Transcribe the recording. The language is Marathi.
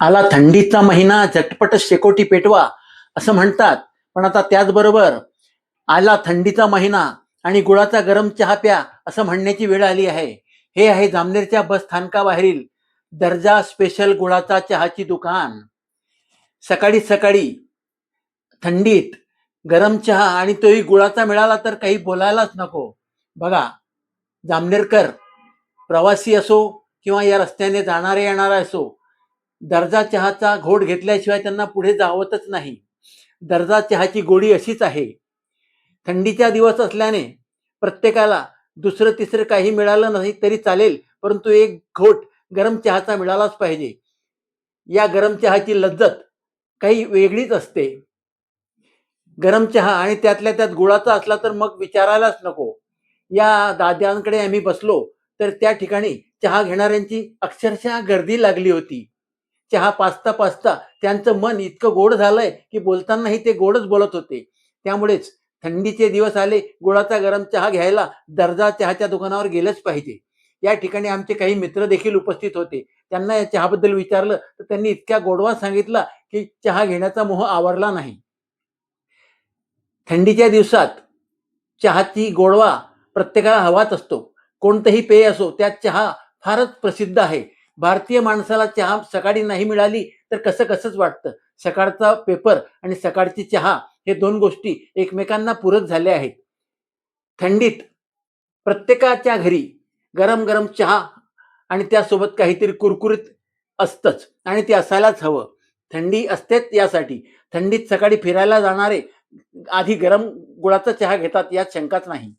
आला थंडीचा महिना झटपट शेकोटी पेटवा असं म्हणतात. पण आता त्याचबरोबर आला थंडीचा महिना आणि गुळाचा गरम चहा प्या असं म्हणण्याची वेळ आली आहे. हे आहे जामनेरच्या बस स्थानकाबाहेरील दर्जा स्पेशल गुळाचा चहाची दुकान. सकाळी सकाळी थंडीत गरम चहा आणि तोही गुळाचा मिळाला तर काही बोलायलाच नको. बघा जामनेरकर प्रवासी असो किंवा या रस्त्याने जाणारे येणारा असो दर्जा चहाचा घोट घेतल्याशिवाय त्यांना पुढे जावतच नाही. दर्जा चहाची गोडी अशीच आहे. थंडीच्या दिवस असल्याने प्रत्येकाला दुसरं तिसरं काही मिळालं नाही तरी चालेल परंतु एक घोट गरम चहाचा मिळालाच पाहिजे. या गरम चहाची लज्जत काही वेगळीच असते. गरम चहा आणि त्यातल्या त्यात गुळाचा असला तर मग विचारायलाच नको. या दाद्यांकडे आम्ही बसलो तर त्या ठिकाणी चहा घेणाऱ्यांची अक्षरशः गर्दी लागली होती. चहा पाचता पाचता त्यांचं मन इतकं गोड झालंय की बोलतानाही ते गोडच बोलत होते. त्यामुळेच थंडीचे दिवस आले गुळाचा गरम चहा घ्यायला दर्जा चहाच्या दुकानावर गेलंच पाहिजे. या ठिकाणी आमचे काही मित्र देखील उपस्थित होते. त्यांना या चहाबद्दल विचारलं तर त्यांनी इतक्या गोडवा सांगितला की चहा घेण्याचा मोह आवरला नाही. थंडीच्या दिवसात चहाची गोडवा प्रत्येकाला हवाच असतो. कोणतंही पेय असो त्यात चहा फारच प्रसिद्ध आहे. भारतीय माणसाला चहा सकाळी नाही मिळाली तर कसं कसंच वाटतं? सकाळचा पेपर आणि सकाळची चहा हे दोन गोष्टी एकमेकांना पूरक झाल्या आहेत. थंडीत प्रत्येकाच्या घरी गरम गरम चहा आणि त्यासोबत काहीतरी कुरकुरीत असतंच आणि ते असायलाच हवं. थंडी असतेच यासाठी. थंडीत सकाळी फिरायला जाणारे आधी गरम गुळाचा चहा घेतात यात शंकाच नाही.